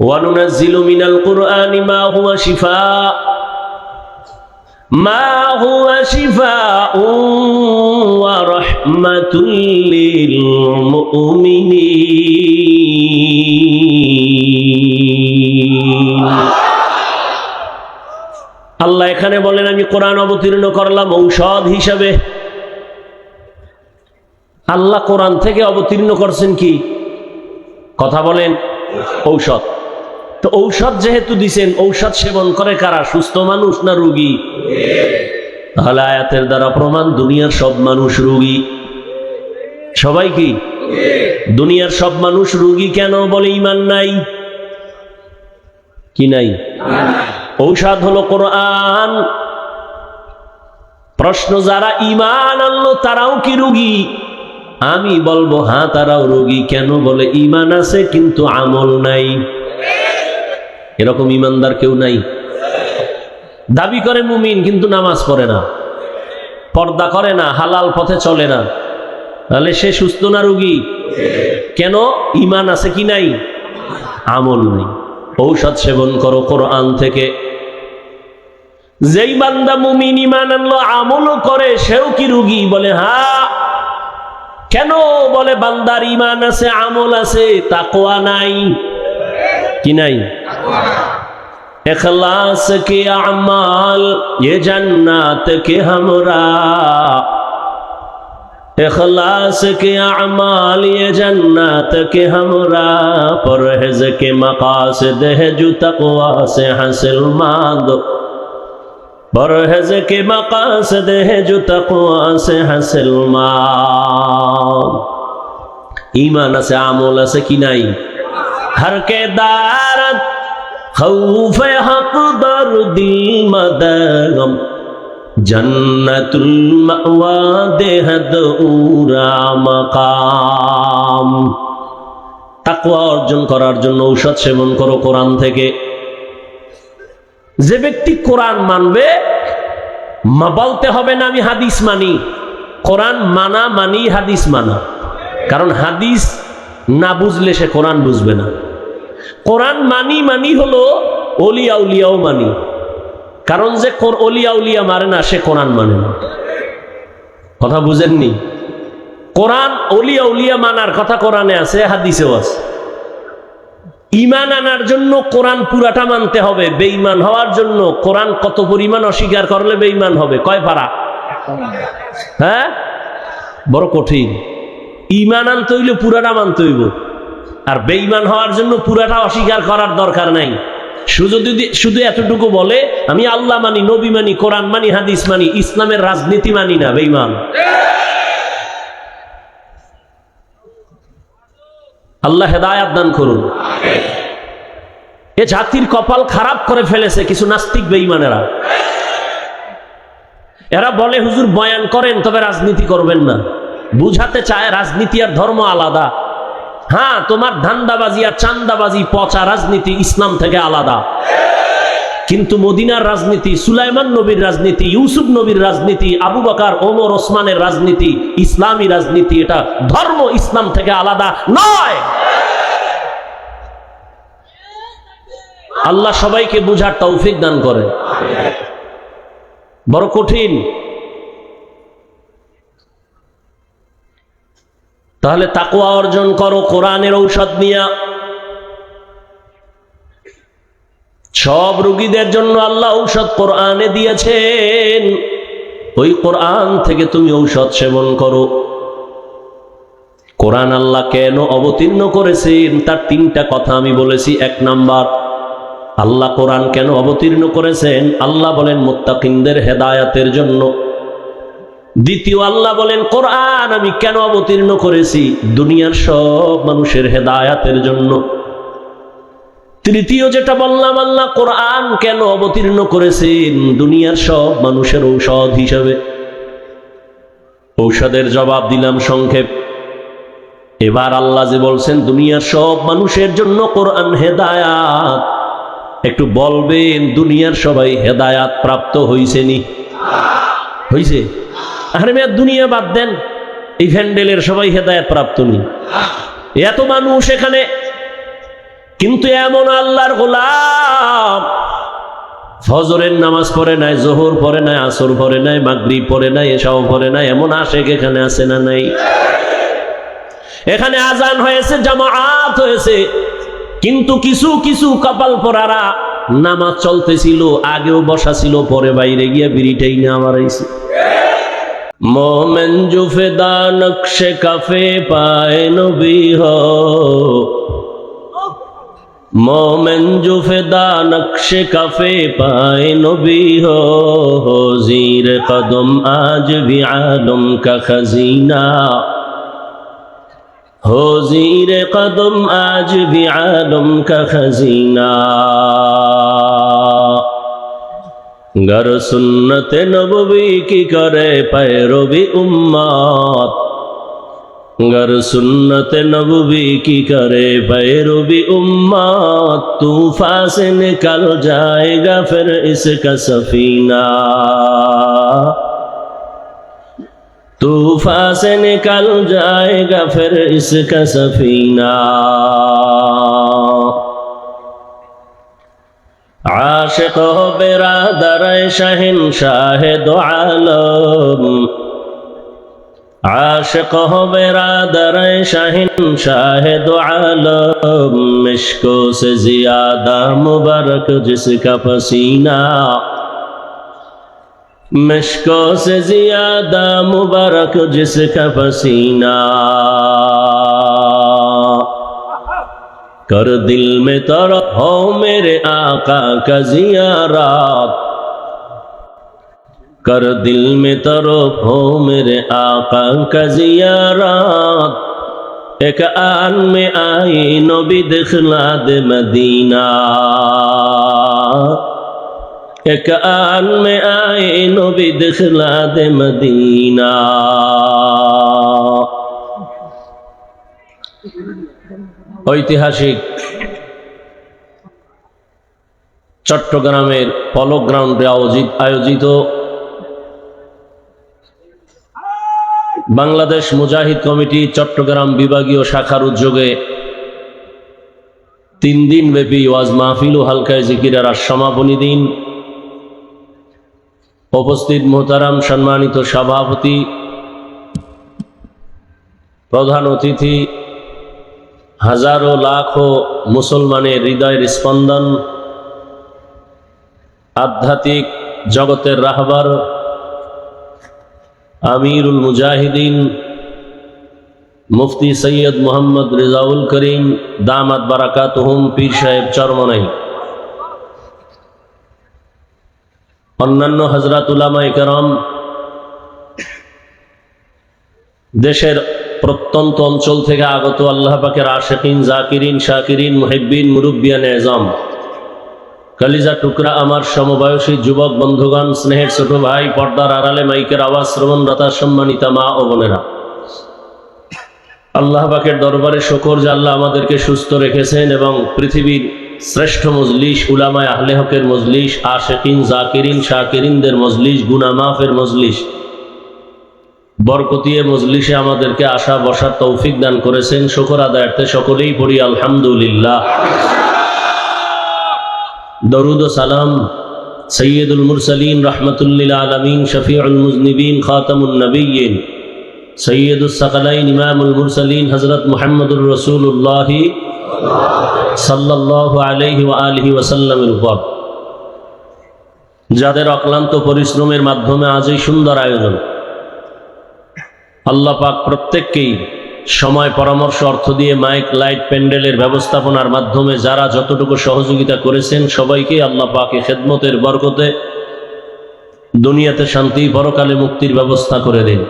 وننزل من القرآن ما هو شفاء ما هو شفاء ورحمة للمؤمنين আল্লাহ এখানে বলেন আমি কোরআন অবতীর্ণ করলাম ঔষধ হিসাবে আল্লাহ কোরআন থেকে অবতীর্ণ করছেন কি কথা বলেন ঔষধ তো ঔষধ যেহেতু দিছেন, ঔষধ সেবন করে কারা? সুস্থ মানুষ না রুগী? তাহলে আয়াতের দ্বারা প্রমাণ, দুনিয়ার সব মানুষ রুগী। সবাই কি? দুনিয়ার সব মানুষ রুগী কেন বলে ইমান নাই? কি নাই? ঔষধ হলো কোরআন। প্রশ্ন, যারা ইমান আনলো তারাও কি রুগী? আমি বলব হ্যাঁ তারাও রুগী। কেন বলে ইমান আছে, কিন্তু আমল নাই? এরকম ইমানদার কেউ নাই। দাবি করে মুমিন, কিন্তু নামাজ পড়ে না। পর্দা করে না, হালাল পথে চলে না। তাহলে সে সুস্থ না রুগী? কেন? ইমান আছে কি নাই? আমল নাই। ঔষধ সেবন করো কোরআন থেকে। যেই বান্দা মুমিন ইমান আনলো, আমলও করে, সেও কি রুগী? বলে, হা। কেন? বলে, বান্দার ইমান আছে, আমল আছে তাকোয়া নাই। কি নাই? اخلاص کی اعمال، یہ جنات کے ہمراہ۔ اخلاص کے اعمال، یہ جنات کے ہمراہ۔ پرہز کے مقاصد ہے جو تقوا سے حاصل ماند پرہز کے مقاصد ہے جو تقوا سے حاصل ماند ایمان سے عامولہ سے کی نہیں ہر کے دارت خوف حق در دی مدغم جنت المأوا دہد اورا مقام. তাকওয়া অর্জন করার জন্য ঔষধ সেবন করো কোরআন থেকে। যে ব্যক্তি কোরআন মানবে, মা বলতে হবে না আমি হাদিস মানি। কোরআন মানা মানি হাদিস মানা। কারণ হাদিস না বুঝলে সে কোরআন বুঝবে না। কোরআন মানি মানি হলো অলিয়া উলিয়াও মানি। কারণ যে কোর- অলিয়া উলিয়া মারে না, সে কোরআন মানে না। কথা বুঝেননি? কোরআন অলিয়া উলিয়া মানার কথা কোরআনে আছে, হাদিসেও আছে। ইমান আনার জন্য কোরআন পুরাটা মানতে হবে। বেঈমান হওয়ার জন্য কোরআন কত পরিমাণ অস্বীকার করলে বেঈমান হবে? কয় পারা? হ্যাঁ? বড় কঠিন। ইমান আনতে হইলে পুরাটা মানতে হইব। আর বেঈমান হওয়ার জন্য পুরাটা অস্বীকার করার দরকার নাই। শুধু যদি শুধু এতটুকু বলে, আমি আল্লাহ মানি, নবী মানি, কোরআন মানি, হাদিস মানি, ইসলামের রাজনীতি মানি না, বেঈমান। আল্লাহ হেদায়াত দান করুন। এ জাতির কপাল খারাপ করে ফেলেছে কিছু নাস্তিক বেঈমানেরা। এরা বলে, হুজুর, বয়ান করেন, তবে রাজনীতি করবেন না। বুঝাতে চায়, রাজনীতি আর ধর্ম আলাদা। হ্যাঁ তোমার ধান্দাবাজি আর চান্দাবাজি, পচা রাজনীতি ইসলাম থেকে আলাদা। কিন্তু মদিনার রাজনীতি, সুলাইমান নবীর রাজনীতি, ইউসুফ নবীর রাজনীতি, আবু বকার, ওমর, ওসমানের রাজনীতি, ইসলামী রাজনীতি, এটা ধর্ম ইসলাম থেকে আলাদা নয়। আল্লাহ সবাইকে বুঝার তৌফিক দান করে। বড় কঠিন। তাহলে তাকুয়া অর্জন করো, কোরআনের ঔষধ নিয়া। সব রুগীদের জন্য আল্লাহ ঔষধ কোরআনে দিয়েছেন। ওই কোরআন থেকে তুমি ঔষধ সেবন করো। কোরআন আল্লাহ কেন অবতীর্ণ করেছেন? তার তিনটা কথা আমি বলেছি। এক নাম্বার, আল্লাহ কোরআন কেন অবতীর্ণ করেছেন? আল্লাহ বলেন, মোত্তাকিনদের হেদায়াতের জন্য। দ্বিতীয় আল্লাহ বলেন, কোরআন আমি কেন অবতীর্ণ করেছি? দুনিয়ার সব মানুষের হেদায়াতের জন্য। তৃতীয় যেটা বললাম, আল্লাহ কোরআন কেন অবতীর্ণ করেছেন? দুনিয়ার সব মানুষের ঔষধ হিসাবে। ঔষধের জবাব দিলাম সংক্ষেপ। এবার আল্লাহ যে বলছেন, দুনিয়ার সব মানুষের জন্য কোরআন হেদায়াত। একটু বলবেন, দুনিয়ার সবাই হেদায়াত প্রাপ্ত হইছেনি? হইছে? আরে মেয়া, দুনিয়া বাদ দেন। এই ভ্যান্ডেলের সবাই হেদায়াত প্রাপ্ত নেই এত মানুষ এখানে। কিন্তু এমন আল্লাহর গোলাম। ফজরের নামাজ পড়ে নাই, জোহর পড়ে নাই, আসর পড়ে নাই মাগরি পড়ে নাই এসব পড়ে নাই, এমন আশেক এখানে আছে না নাই? এখানে আজান হয়েছে জামাআত হয়েছে। কিন্তু কিছু কিছু কপাল পরারা নামাজ চলতেছিল, আগেও বসা ছিল, পরে বাইরে গিয়ে বিড়িটাই না আমার মোমেন জুফেদা নকশে কাফে পায় নবী হ মোমেন জুফেদা নকশে কাফে পায় নবী হো কদম আজ ভি আদম কা খজিনা হো জির কদম আজ ভি আদম কা খজিনা का खजीना गर सुन्नत नबवी की करे पैरवी उम्मत गर सुन्नत नबवी की करे पैरवी उम्मत तूफा से निकल जाएगा फिर इसका सफीना तूफा से निकल जाएगा फिर इसका सफीना আশেক বেরাদার শাহিন শাহেদ আলম। আশেক বেরাদার শাহিন শাহেদ আলম। মিশকো সে জিয়াদা মুবারক জিসকা পসিনা। মিশকো সে জিয়াদা মুবারক জিসকা পসিনা। کر دل میں طرف ہو میرے آقا کا زیارات کر دل میں طرف ہو میرے آقا کا زیارات ایک آن میں آئی نبی دخلا دے مدینہ ایک آن میں آئے نبی دخلا دے مدینہ ঐতিহাসিক চট্টগ্রামের পলো গ্রাউন্ডে আয়োজিত আয়োজিত বাংলাদেশ মুজাহিদ কমিটি চট্টগ্রাম বিভাগীয় শাখার উদ্যোগে তিন দিন ব্যাপী ওয়াজ মাহফিল ও হালকায় জিকিরার সমাপনী দিন। উপস্থিত মোহতারাম সম্মানিত সভাপতি, প্রধান অতিথি হাজারো লাখো মুসলমানের হৃদয়ের স্পন্দন, আধ্যাত্মিক জগতের রাহবার, আমিরুল মুজাহিদিন, মুফতি সৈয়দ মোহাম্মদ রেজাউল করিম, দামাত বারাকাত হুম পীর সাহেব চরমনাই। অন্যান্য হজরত উলামা একরম দেশের প্রত্যন্ত অঞ্চল থেকে আগত আল্লাহ পাকের আশেকিন, জাকিরিন, শাকিরিন, মুহিব্বিন মুরব্বিয়ান এজম কালিজা টুকরা আমার সমবয়সী যুবক বন্ধুগণ, স্নেহের ছোট ভাই, পর্দার আড়ালে মাইকের আওয়াজ শ্রবণরতা সম্মানিতা মা ও বোনেরা। আল্লাহ পাকের দরবারে শকর যে আল্লাহ আমাদেরকে সুস্থ রেখেছেন এবং পৃথিবীর শ্রেষ্ঠ মজলিস, উলামায় আহলে হকের মজলিস, আশেকিন, জাকিরিন, শাকিরিনদের মজলিস গুনামাফের মজলিস বরকতিয়ে মজলিসে আমাদেরকে আসা, বসার তৌফিক দান করেছেন। শকর আদায়ার্থে সকলেই পড়ি, আলহামদুলিল্লাহ। দরুদ সালাম সৈয়দুল মুরসালিন রহমতুল্লিল আলমিন, শফিউল মুজনিবিন খাতামুল নবীন সৈয়দুল সকলাইন, ইমামুল মুরসালিন হজরত মোহাম্মদুর রসুল্লাহ সাল্লাহ আলহি আলহি ওসাল্লামের উপর। যাদের অক্লান্ত পরিশ্রমের মাধ্যমে আজ এই সুন্দর আয়োজন। আল্লাহ পাক প্রত্যেককেই সময় পরামর্শ অর্থ দিয়ে মাইক, লাইট, প্যান্ডেলের ব্যবস্থাপনার মাধ্যমে যারা যতটুকু সহযোগিতা করেছেন সবাইকে আল্লাহ পাকে খেদমতের বরকতে দুনিয়াতে শান্তি, পরকালে মুক্তির ব্যবস্থা করে দিন।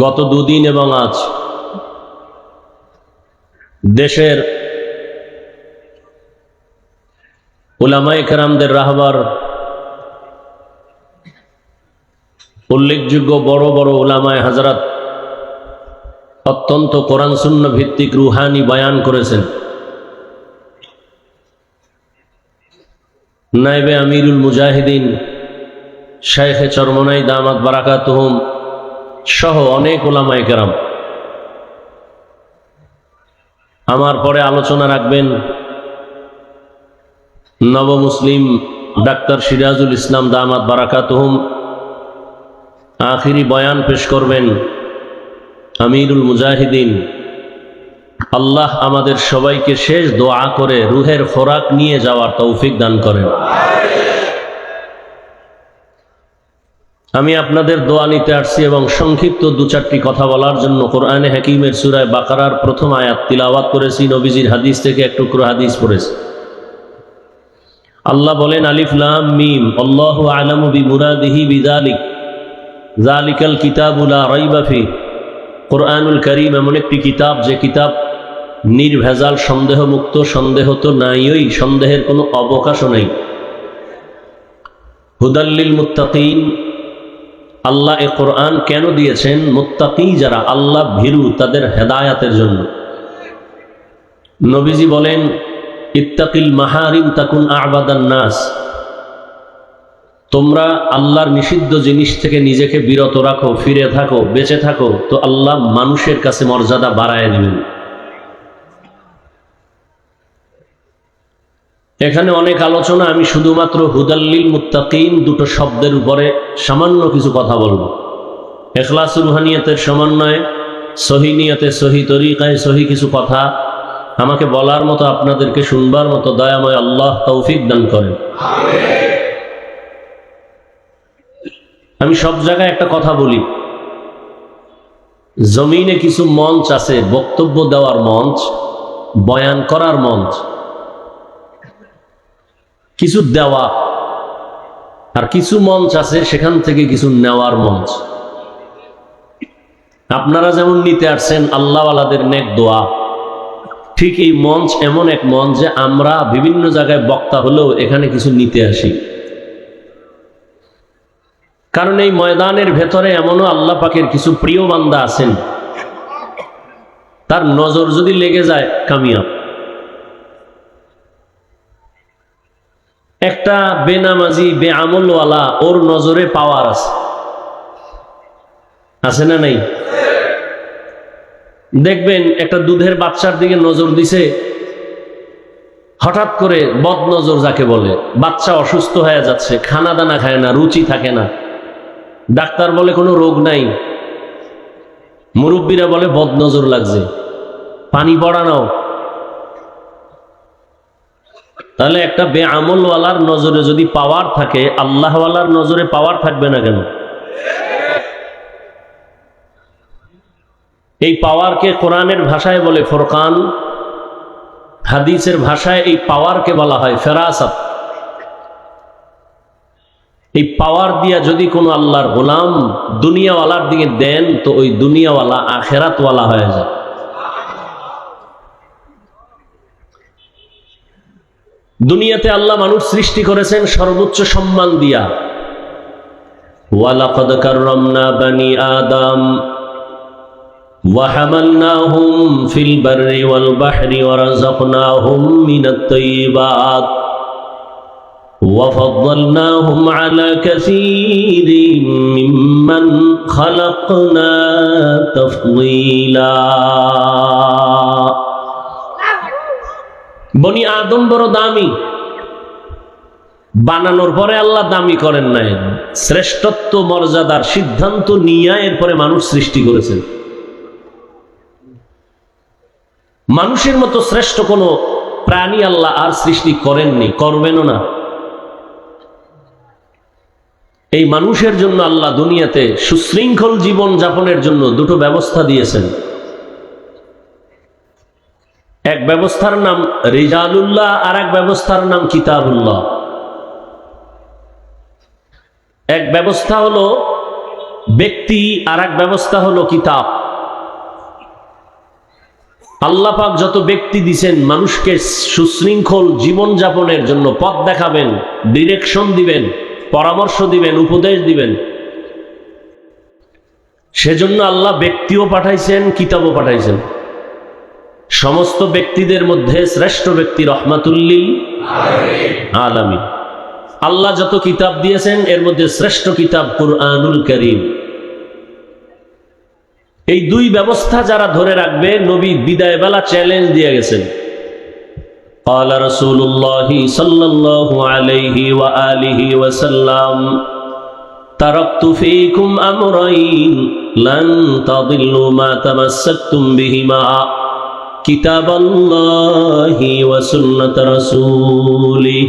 গত দুদিন এবং আজ দেশের উলামাই কেরামদের রাহবার উল্লেখযোগ্য বড় বড় ওলামায় হাজারাত অত্যন্ত কোরআন শূন্য ভিত্তিক রুহানি বয়ান করেছেন। নাইবে আমিরুল মুজাহিদিন, শাইখে চরমনাই দামাত বারাকাত সহ অনেক ওলামায় কেরাম। আমার পরে আলোচনা রাখবেন নব মুসলিম ডাক্তার সিরাজুল ইসলাম দামাত বারাকাতহুম আখিরি বয়ান পেশ করবেন। আমিরুল মুজাহিদিন, আল্লাহ আমাদের সবাইকে শেষ দোয়া করে রুহের খোরাক নিয়ে যাওয়ার তৌফিক দান করেন। আমি আপনাদের দোয়া নিতে আসছি এবং সংক্ষিপ্ত দু চারটি কথা বলার জন্য কোরআনে হাকিমের সুরায় বাকারার প্রথম আয়াত তিলাওয়াত করেছি, নবীজির হাদিস থেকে এক টুকরো হাদিস পড়েছি। আল্লাহ বলেন আলিফলাম মিম, আল্লাহ আলম বি মুরাদিহি জালিকাল কিতাবুলা রাইবাফি কোরআনুল করিম এমন একটি কিতাব যে কিতাব নির্ভেজাল, সন্দেহমুক্ত, সন্দেহ তো নাইই সন্দেহের কোনো অবকাশও নেই। হুদাল্লিল মুত্তাকিন, আল্লাহ এ কোরআন কেন দিয়েছেন? মুত্তাকি যারা, আল্লাহ ভীরু তাদের হেদায়াতের জন্য। নবীজি বলেন, ইত্তাকিল মাহারিম তাকুন আবাদান নাস। তোমরা আল্লাহর নিষিদ্ধ জিনিস থেকে নিজেকে বিরত রাখো, ফিরে থাকো, বেঁচে থাকো, তো আল্লাহ মানুষের কাছে মর্যাদা বাড়ায় দিবেন এখানে অনেক আলোচনা, আমি শুধুমাত্র হুদাল্লিল মুত্তাকিন দুটো শব্দের উপরে সামান্য কিছু কথা বলব। এখলাস রুহানিয়তের সমন্বয়ে, সহি নিয়তে, সহি তরিকায় সহি কিছু কথা আমাকে বলার মতো, আপনাদেরকে শুনবার মতো দয়াময় আল্লাহ তৌফিক দান করেন। আমি সব জায়গায় একটা কথা বলি। জমিনে কিছু মঞ্চ আছে, বক্তব্য দেওয়ার মঞ্চ, বয়ান করার মঞ্চ। কিছু দেওয়া আর কিছু মঞ্চ আছে, সেখান থেকে কিছু নেওয়ার মঞ্চ। আপনারা যেমন নিতে আসছেন, আল্লাহওয়ালাদের নেক দোয়া। ঠিক এই মঞ্চ এমন এক মঞ্চ যে আমরা বিভিন্ন জায়গায় বক্তা হলেও এখানে কিছু নিতে আসি। কারণ এই ময়দানের ভেতরে এমনও আল্লাহ পাকের কিছু প্রিয় বান্দা আছেন। তার নজর যদি লেগে যায়, কামিয়াব। একটা বেনামাজি বে আমলওয়ালা ওর নজরে পাওয়ার আছে। আছে না নাই? দেখবেন একটা দুধের বাচ্চার দিকে নজর দিছে, হঠাৎ করে বদ নজর যাকে বলে। বাচ্চা অসুস্থ হয়ে যাচ্ছে খানা দানা খায় না, রুচি থাকে না। ডাক্তার বলে কোনো রোগ নাই। মুরব্বীরা বলে বদ নজর লাগছে। পানি পড়ানো তাহলে একটা বে আমলওয়ালার নজরে যদি পাওয়ার থাকে, আল্লাহওয়ালার নজরে পাওয়ার থাকবে না কেন? এই পাওয়ারকে কোরআনের ভাষায় বলে ফোরকান, হাদিসের ভাষায় এই পাওয়ারকে বলা হয় ফেরাসাত। এই পাওয়ার দিয়া যদি কোনো আল্লাহর গোলাম দুনিয়াওয়ালার দিকে দেন তো ওই দুনিয়াওয়ালা আখেরাতওয়ালা হয়ে যায় দুনিয়াতে আল্লাহ মানুষ সৃষ্টি করেছেন সর্বোচ্চ সম্মান দিয়া ওয়ালাকাদ কাররামনা বানি আদম وحملناهم في البر والبحر ورزقناهم من الطيبات وفضلناهم على كثير ممن خلقنا تفضيلا বনি আদম বড় দামি বানানোর পরে আল্লাহ দামি করেন নাই শ্রেষ্ঠত্ব মর্যাদার সিদ্ধান্ত নিয়ে এরপরে মানুষ সৃষ্টি করেছেন মানুষের মতো শ্রেষ্ঠ কোনো প্রাণী আল্লাহ আর সৃষ্টি করেননি করবেনও না এই মানুষের জন্য আল্লাহ দুনিয়াতে সুশৃঙ্খল জীবন যাপনের জন্য দুটো ব্যবস্থা দিয়েছেন। এক ব্যবস্থার নাম রিজালুল্লাহ, আর এক ব্যবস্থার নাম কিতাবুল্লাহ। এক ব্যবস্থা হলো ব্যক্তি, আর এক ব্যবস্থা হলো কিতাব। আল্লাহ পাক যত ব্যক্তি দিছেন, মানুষকে সুশৃঙ্খল জীবন যাপনের জন্য পথ দেখাবেন ডিরেকশন দিবেন পরামর্শ দিবেন, উপদেশ দিবেন। সেজন্য আল্লাহ ব্যক্তিও পাঠাইছেন, কিতাবও পাঠাইছেন। সমস্ত ব্যক্তিদের মধ্যে শ্রেষ্ঠ ব্যক্তি রহমাতুল্লিল আলামী আল্লাহ যত কিতাব দিয়েছেন, এর মধ্যে শ্রেষ্ঠ কিতাব কুরআনুল করিম। এই দুই ব্যবস্থা যারা ধরে রাখবে, নবী বিদায় বেলা চ্যালেঞ্জ দিয়ে গেছেন। قال رسول الله صلى الله عليه وآله وسلم تركت فيكم أمرين لن تضلوا ما تمسكتم بهما كتاب الله وسنة رسوله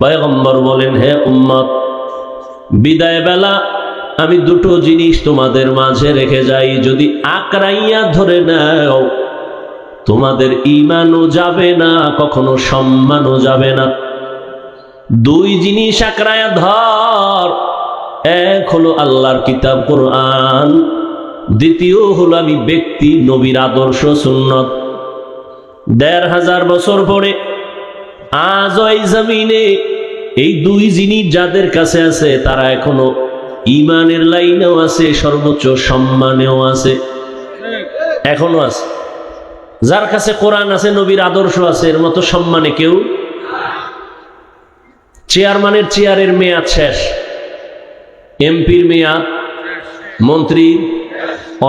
পয়গম্বর বলেন হে উম্মত বিদায় বেলা আমি দুটো জিনিস তোমাদের মাঝে রেখে যাই যদি আকরাইয়া ধরে নাও তোমাদের ইমানও যাবে না, কখনো সম্মানও যাবে না। দুই জিনিস আকরায়া ধর। এক হলো আল্লাহর কিতাব কোরআন, দ্বিতীয় হলো আমি ব্যক্তি, নবীর আদর্শ, সুন্নত। দেড় হাজার বছর পরে আজ ওই জমিনে এই দুই জিনিস যাদের কাছে আছে, তারা এখনও ইমানের লাইনেও আছে, সর্বোচ্চ সম্মানেও আছে। এখনও আছে। যার কাছে কোরআন আছে, নবীর আদর্শ আছে, এর মতো সম্মানে কেউ চেয়ারম্যানের চেয়ারের মেয়াদ শেষ, এমপির মেয়াদ, মন্ত্রী,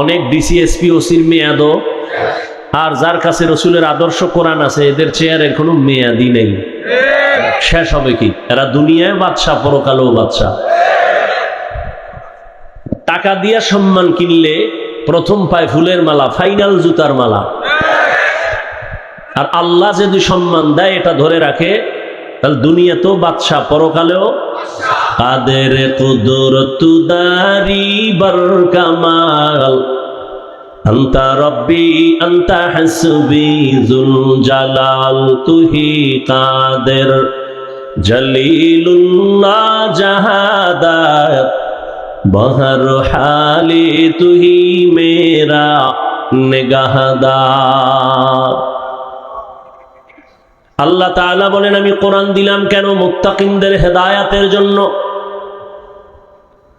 অনেক ডিসিএসপি ওসির মেয়াদও, আর যার কাছে রসুলের আদর্শ কোরআন আছে, এদের চেয়ারের কোনো মেয়াদই নেই। শেষ হবে কি? এরা দুনিয়ায় বাদশাহ, পরকালেও বাদশাহ। টাকা দিয়া সম্মান কিনলে প্রথম পায় ফুলের মালা, ফাইনাল জুতার মালা। আর আল্লাহ যদি সম্মান দেয়, এটা ধরে রাখে, তাহলে দুনিয়াতেও বাদশাহ পরকালেও কাদের কুদুর তুদারি বর কামাল জালাল, তুহি কাদের বহর হালি তুহি মেরা নেগাহাদা আল্লাহ তাআলা বলেন, আমি কোরআন দিলাম কেন মুত্তাকিনদের হেদায়াতের জন্য?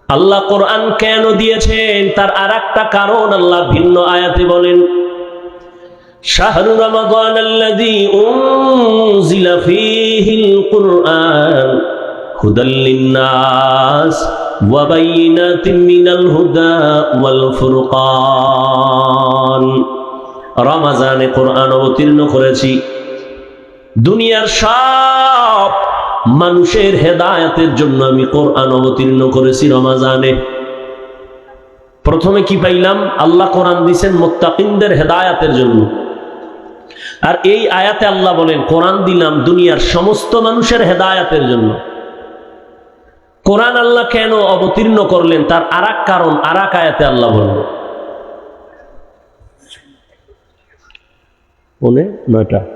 আল্লাহ কোরআন কেন দিয়েছেন? তার আর একটা কারণ আল্লাহ ভিন্ন আয়াতে বলেন, শাহরু হুদা ওয়াল রমাজানে কোরআন অবতীর্ণ করেছি। দুনিয়ার সব মানুষের হেদায়াতের জন্য আমি কোরআন অবতীর্ণ করেছি রমাজানে। প্রথমে কি পাইলাম? আল্লাহ কোরআন দিছেন মোত্তাকিনদের হেদায়াতের জন্য। আর এই আয়াতে আল্লাহ বলেন, কোরআন দিলাম দুনিয়ার সমস্ত মানুষের হেদায়াতের জন্য। কোরআন আল্লাহ কেন অবতীর্ণ করলেন? তার আর কারণ আর আয়াতে আল্লাহ বলেন। বলল নয়টা?